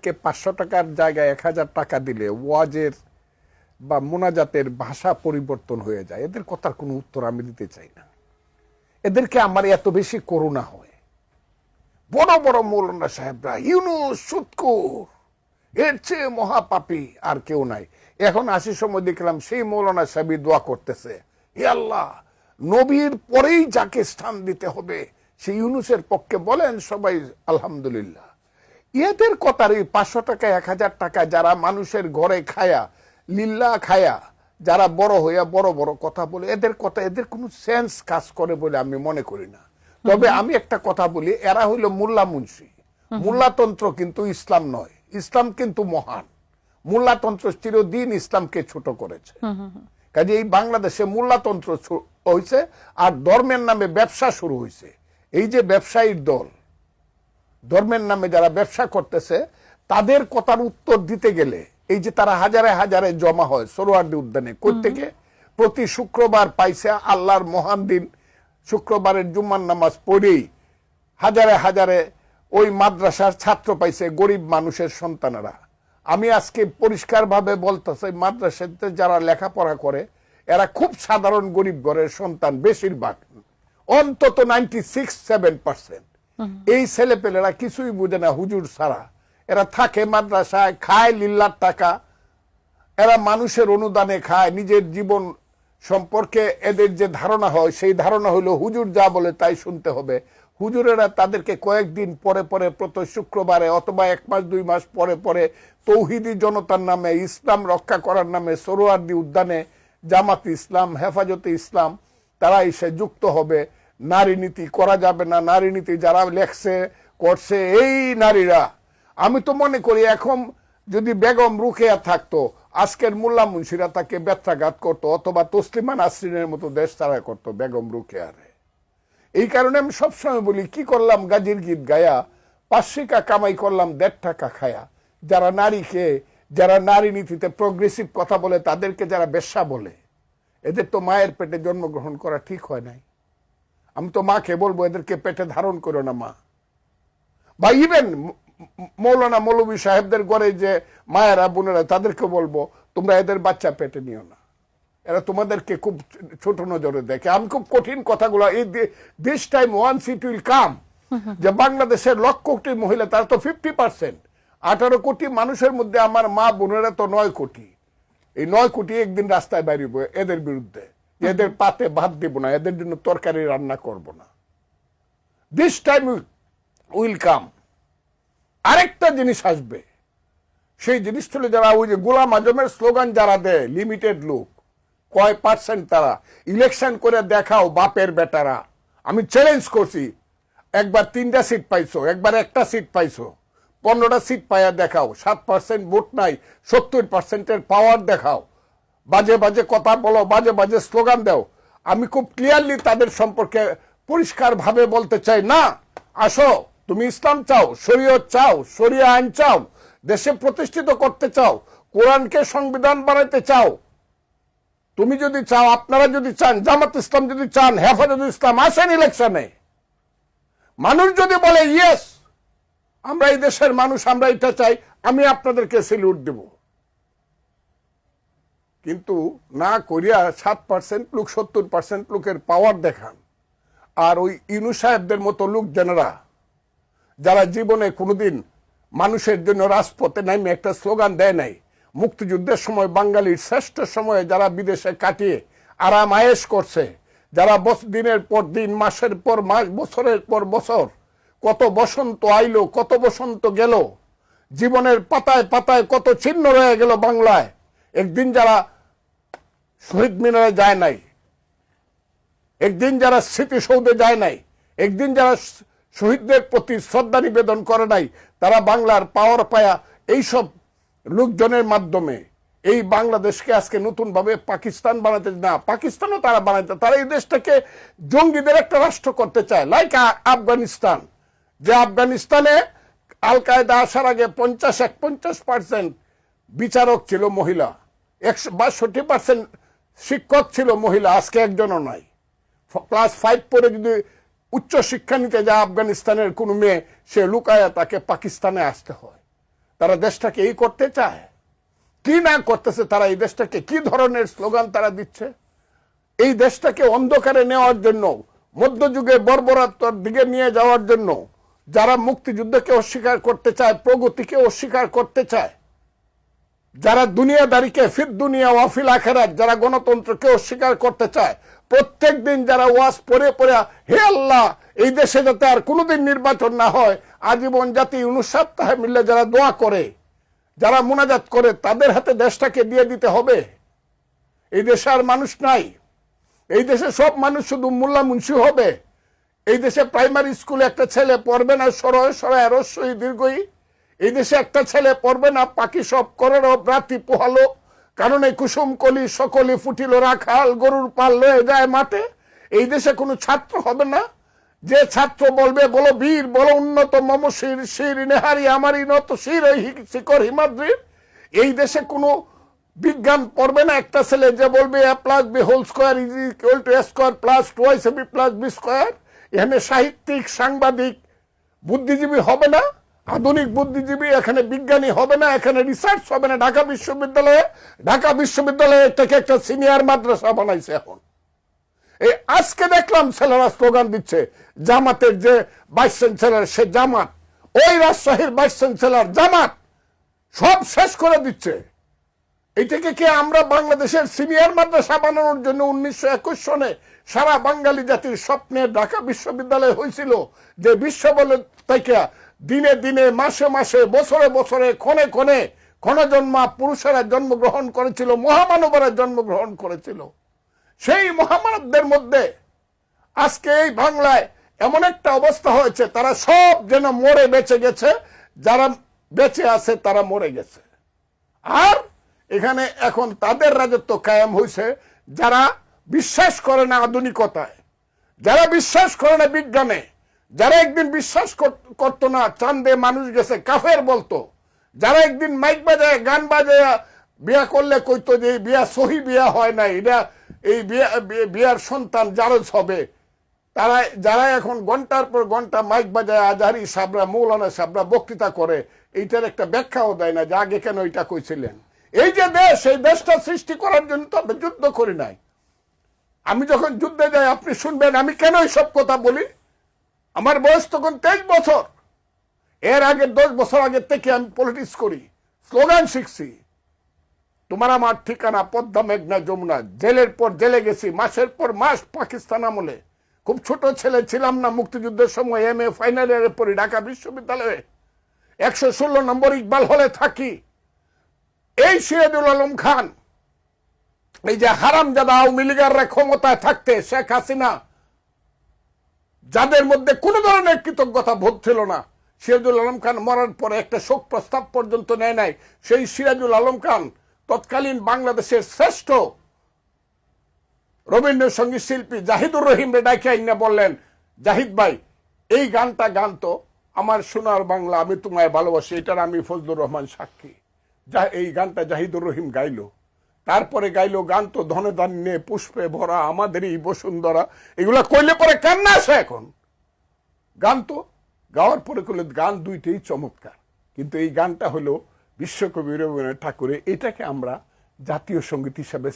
এদেরকে পাঁচশো টাকার জায়গায় এক হাজার টাকা দিলে ওয়াজের বা মোনাজাতের ভাষা পরিবর্তন হয়ে যায়। এদের কথার কোনো উত্তর আমি দিতে চাই না। এদেরকে আমার এত বেশি করুণা হয়। বড় বড় মৌলানা সাহেবরা, ইউনুস, সুৎকুর, এর চেয়ে মহাপাপী আর কেউ নাই। এখন আশি সময় দেখলাম সেই মৌলানা সাহেবই দোয়া করতেছে। হে আল্লাহ, নবীর পরেই যাকে স্থান দিতে হবে সেই ইউনুসের পক্ষে বলেন সবাই আলহামদুলিল্লাহ। এদের কথার এই পাঁচশো টাকা এক হাজার টাকা যারা মানুষের ঘরে খায়া লিল্লা খায়া যারা বড় হইয়া বড় বড় কথা বলে এদের কথা এদের কোনো সেন্স কাজ করে বলে আমি মনে করি না। তবে আমি একটা কথা বলি এরা হইল মোল্লা মুন্সি। মোল্লাতন্ত্র কিন্তু ইসলাম নয় ইসলাম কিন্তু মহান। মোল্লাতন্ত্র চিরদিন ইসলামকে ছোট করেছে। কাজে এই বাংলাদেশে মোল্লাতন্ত্র হয়েছে আর ধর্মের নামে ব্যবসা শুরু হয়েছে এই যে ব্যবসায়ীর দল ধর্মের নামে যারা ব্যবসা করতেছে তাদের কথার উত্তর দিতে গেলে এই যে তারা হাজারে হাজারে জমা হয় সরোয়ার্দি উদ্যানে কই থেকে? প্রতি শুক্রবার পাইছে আল্লাহর মহান দিন। শুক্রবারের জুম্মার নামাজ পড়েই হাজারে হাজারে ওই মাদ্রাসার ছাত্র পাইছে গরিব মানুষের সন্তানেরা। আমি আজকে পরিষ্কারভাবে বলতেছি মাদ্রাসাতে যারা লেখাপড়া করে এরা খুব সাধারণ গরিব ঘরের সন্তান বেশিরভাগ। অন্তত নাইনটি সিক্স সেভেন পার্সেন্ট এই ছেলেপেলেরা কিছুই বুঝে না হুজুর ছাড়া। এরা থাকে মাদ্রাসায়, খায় লিল্লার টাকা। এরা মানুষের অনুদানে খায়, নিজের জীবন সম্পর্কে এদের যে ধারণা হয়, সেই ধারণা হলো হুজুর যা বলে তাই শুনতে হবে। হুজুরেরা তাদেরকে কয়েকদিন পরে পরে প্রতি শুক্রবারে অথবা এক মাস, দুই মাস পরে পরে তৌহিদি জনতার নামে, ইসলাম রক্ষা করার নামে, সরোয়ার্দি উদ্যানে জামাত ইসলাম, হেফাজতে ইসলাম, তারা এসে যুক্ত হবে। নারী নীতি করা যাবে না, নারী নীতি যারা লেখছে, করছে, এই নারীরা। আমি তো মনে করি এখন যদি বেগম রুকেয়া থাকতো, আজকের মোল্লা মুন্সিরা তাকে ব্যত্রাঘাত করতো, অথবা তসলিমা নাসরিনের মতো দেশ তারা করতো বেগম রুকেয়ারে এই কারণে আমি সবসময় বলি, কি করলাম গাজির গীত গায়া পাঁচশিকা কামাই করলাম, দেড় টাকা খায়া। যারা নারীকে, যারা নারী নীতিতে প্রগ্রেসিভ কথা বলে, তাদেরকে যারা বেশ্যা বলে, এদের তো মায়ের পেটে জন্মগ্রহণ করা ঠিক হয় নাই। আমি তো মাকে বলব, এদেরকে পেটে ধারণ করো না মা। বা ইভেন মৌলানা মৌলবী সাহেবদের ঘরে যে মায়েরা, বোনেরা, তাদেরকে বলব, তোমরা এদের বাচ্চা পেটে নিও না। এরা তোমাদেরকে খুব ছোট নজরে দেখে। আমি খুব কঠিন কথাগুলো, এই this time one seat will come যে বাংলাদেশের লক্ষ কোটি মহিলা, তারা তো ফিফটি পার্সেন্ট আঠারো কোটি মানুষের মধ্যে আমার মা, বোনেরা তো নয় কোটি। এই নয় কোটি একদিন রাস্তায় বেরিয়ে এদের বিরুদ্ধে। এদের পাতে ভাত দেব না, এদের জন্য তরকারি রান্না করব না। দিস টাইম উইল কাম আরেকটা জিনিস আসবে। সেই জিনিসটা যারা ওই যে গোলাম আজমের স্লোগান যারা দেয় লিমিটেড লোক, কয় পার্সেন্ট তারা? ইলেকশন করে দেখাও বাপের বেটারা। আমি চ্যালেঞ্জ করছি, একবার তিনটা সিট পাইছো, একবার একটা সিট পাইছো, পনেরোটা সিট পাইয়া দেখাও, সাত পার্সেন্ট ভোট নাই, সত্তর পার্সেন্টের পাওয়ার দেখাও। বাজে বাজে কথা বলো, বাজে বাজে স্লোগান দাও। আমি খুব ক্লিয়ারলি তাদের সম্পর্কে পরিষ্কার ভাবে বলতে চাই, না, আসো, তুমি ইসলাম চাও, শরীয়ত চাও, শরিয়া আইন চাও, দেশে প্রতিষ্ঠিত করতে চাও, কোরআনকে সংবিধান বানাইতে চাও, তুমি যদি চাও, আপনারা যদি চান, জামাত ইসলাম যদি চান, হেফাজত ইসলাম আসেন ইলেকশনে। মানুষ যদি বলে ইয়েস আমরা এই দেশের মানুষ, আমরা এটা চাই, আমি আপনাদেরকে সেলিউট দেব। কিন্তু না করিয়া সাত পার্সেন্ট লোক, সত্তর পার্সেন্ট লোকের পাওয়ার দেখান। আর ওই ইনু সাহেবদের মতো লোক জেনারা যারা জীবনে কোনোদিন মানুষের জন্য রাজপথে নামে একটা স্লোগান দেয় নাই, মুক্তিযুদ্ধের সময় বাঙালির শ্রেষ্ঠ সময়ে যারা বিদেশে কাটিয়ে আরাম আয়েস করছে, যারা দিনের পর দিন, মাসের পর মাস, বছরের পর বছর, কত বসন্ত আইলো, কত বসন্ত গেল, জীবনের পাতায় পাতায় কত চিহ্ন রয়ে গেল বাংলায় একদিন যারা শহীদ মিনারে যায় নাই, একদিন যারা স্মৃতিসৌধে যায় নাই, একদিন যারা শহীদদের প্রতি শ্রদ্ধা নিবেদন করে নাই, তারা বাংলার পাওয়ার পায়া এইসব লোকজনের মাধ্যমে এই বাংলাদেশকে আজকে নতুন ভাবে পাকিস্তান বানাতে না, পাকিস্তানও তারা বানাইতে, তারা এই দেশটাকে জঙ্গিদের একটা রাষ্ট্র করতে চায়। লাইক আফগানিস্তান, যে আফগানিস্তানে আল কায়দা আসার আগে পঞ্চাশ, এক পঞ্চাশ পার্সেন্ট বিচারক ছিল মহিলা। একশো বাষট্টি পার্সেন্ট শিক্ষক ছিল মহিলা, আজকে একজনও নাই। ক্লাস ফাইভ পরে যদি উচ্চ শিক্ষা নিতে যায় আফগানিস্তানের কোনো মেয়ে, সে লুকায়া তাকে পাকিস্তানে আসতে হয়। তারা দেশটাকে এই করতে চায়? কি না করতেছে তারা এই দেশটাকে? কি ধরনের স্লোগান তারা দিচ্ছে? এই দেশটাকে অন্ধকারে নেওয়ার জন্য, মধ্যযুগে বর্বরতার দিকে নিয়ে যাওয়ার জন্য, যারা মুক্তিযুদ্ধকে অস্বীকার করতে চায়, প্রগতিকে অস্বীকার করতে চায় যারা দুনিয়াদারিকে ফির দুনিয়া ওয়াফিল আখেরাত, যারা গণতন্ত্রকে অস্বীকার করতে চায়, প্রত্যেক দিন যারা ওয়াজ পরে পরে হে আল্লাহ, এই দেশে যাতে আর কোনোদিন নির্বাচন না হয়, আজীবন জাতি অনুসাপ্তাহে মিললে যারা দোয়া করে, যারা মোনাজাত করে, তাদের হাতে দেশটাকে দিয়ে দিতে হবে। এই দেশে আর মানুষ নাই। এই দেশে সব মানুষ শুধু মোল্লা মুন্সি হবে। এই দেশে প্রাইমারি স্কুলে একটা ছেলে পড়বে না, সরয় সরয় রস্যই দীর্ঘই এই দেশে একটা ছেলে পড়বে না পাখি সব করের রাতি পোহালো। কারণ এই কুসুম কলি সকলি ফুটিল, রাখাল গরুর পাল লয়ে যায় মাঠে। এই দেশে কোনো ছাত্র হবে না। যে ছাত্র বলবে, বলো বীর, বলো উন্নত মম শির শির নেহারি আমারই নত শির শিকর হিমাদ্রির। এই দেশে কোনো বিজ্ঞান পড়বে না। একটা ছেলে যে বলবে, A plus B whole square is equal to A square plus twice B plus B square এখানে সাহিত্যিক, সাংবাদিক, বুদ্ধিজীবী হবে না। আধুনিক বুদ্ধিজীবী, এখানে বিজ্ঞানী হবে না, এখানে রিসার্চ হবে না। ঢাকা বিশ্ববিদ্যালয়ে ঢাকা বিশ্ববিদ্যালয়ে থেকে একটা সিনিয়র মাদ্রাসা বানাইছে এখন। এই আজকে দেখলাম ছেলেরা স্লোগান দিচ্ছে, জামাতের যে ভাইস চ্যান্সেলর সে জামাত। ওই রাজশাহীর ভাইস চ্যান্সেলর জামাত, সব শেষ করে দিচ্ছে। এটাকে কি আমরা বাংলাদেশের সিনিয়র মাদ্রাসা বানানোর জন্য উনিশশো একুশ সনে সারা বাঙালি জাতির স্বপ্নে ঢাকা বিশ্ববিদ্যালয় হয়েছিল? যে বিশ্ব বলে থেকে দিনে দিনে, মাসে মাসে, বছরে বছরে, ক্ষণে ক্ষণে ক্ষণজন্মা পুরুষেরা জন্মগ্রহণ করেছিল, মহামানবরা জন্মগ্রহণ করেছিল। সেই মহামানবদের মধ্যে আজকে এই বাংলায় এমন একটা অবস্থা হয়েছে, তারা সব যেন মরে বেঁচে গেছে, যারা বেঁচে আছে তারা মরে গেছে। আর এখানে এখন তাদের রাজত্ব কায়েম হয়েছে যারা বিশ্বাস করে না আধুনিকতায়, যারা বিশ্বাস করে না বিজ্ঞানে যারা একদিন বিশ্বাস কর- করতো না চান্দে মানুষ গেছে, কাফের বলতো। যারা একদিন মাইক বাজায়, গান বাজায়, বিয়া করলে কইতো যে এই বিয়া সহি বিয়া হয় না এটা এই বিয়া বিয়ার সন্তান জারজ হবে। তারা, যারা এখন ঘণ্টার পর ঘণ্টা মাইক বাজায়, আজহারি সাবরা, মৌলানা সাবরা বক্তৃতা করে, এইটার একটা ব্যাখ্যাও দেয় না যে আগে কেন এটা কইছিলেন। এই যে দেশ, এই দেশটা সৃষ্টি করার জন্য তো আমরা যুদ্ধ করি নাই। আমি যখন যুদ্ধে যাই, আপনি শুনবেন, আমি কেন সব কথা বলি? আমার বয়স তখন তেইশ বছর। এর আগে দশ বছর আগে থেকে আমি পলিটিক্স করি স্লোগান শিখছি। তোমার আমার ঠিকানা, পদ্মা মেঘনা, যমুনা, জেলের পর জেলে গেছি, মাসের পর মাস পাকিস্তান আমলে। খুব ছোট ছেলে ছিলাম না মুক্তিযুদ্ধের সময় এম এ ফাইনাল ইয়ারে পড়ি ঢাকা বিশ্ববিদ্যালয়ে। একশো ষোলো নম্বর ইকবাল হলে থাকি। এই সিরাজুল আলম খান, এই যে হারামজাদা আওয়ামী লীগাররা ক্ষমতায় থাকতে শেখ হাসিনা যাদের মধ্যে কোন ধরনের কৃতজ্ঞতা বোধ ছিল না, সিরাজুল আলম খান মরার পরে একটা শোক প্রস্তাব পর্যন্ত নেয় নাই। সেই সিরাজুল আলম খান তৎকালীন বাংলাদেশের শ্রেষ্ঠ রবীন্দ্রসঙ্গীত শিল্পী জাহিদুর রহিম রেডাইকে আইনা বললেন, জাহিদ ভাই, এই গানটা গান তো, আমার সোনার বাংলা আমি তোমায় ভালোবাসি, এটার আমি ফজলুর রহমান সাক্ষী। যা, এই গানটা জাহিদুর রহিম গাইলো। তারপরে গাইলো, গান তো ধনে ধান্যে, পুষ্পে ভরা, আমাদেরই বসুন্ধরা। এগুলা কইলে পরে কান্না আসে এখন? গান তো গাওয়ার পরে করলে গান দুইটাই চমৎকার। কিন্তু এই গানটা হলো বিশ্বকবি রবীন্দ্রনাথ ঠাকুরের, এটাকে আমরা জাতীয় সংগীত হিসাবে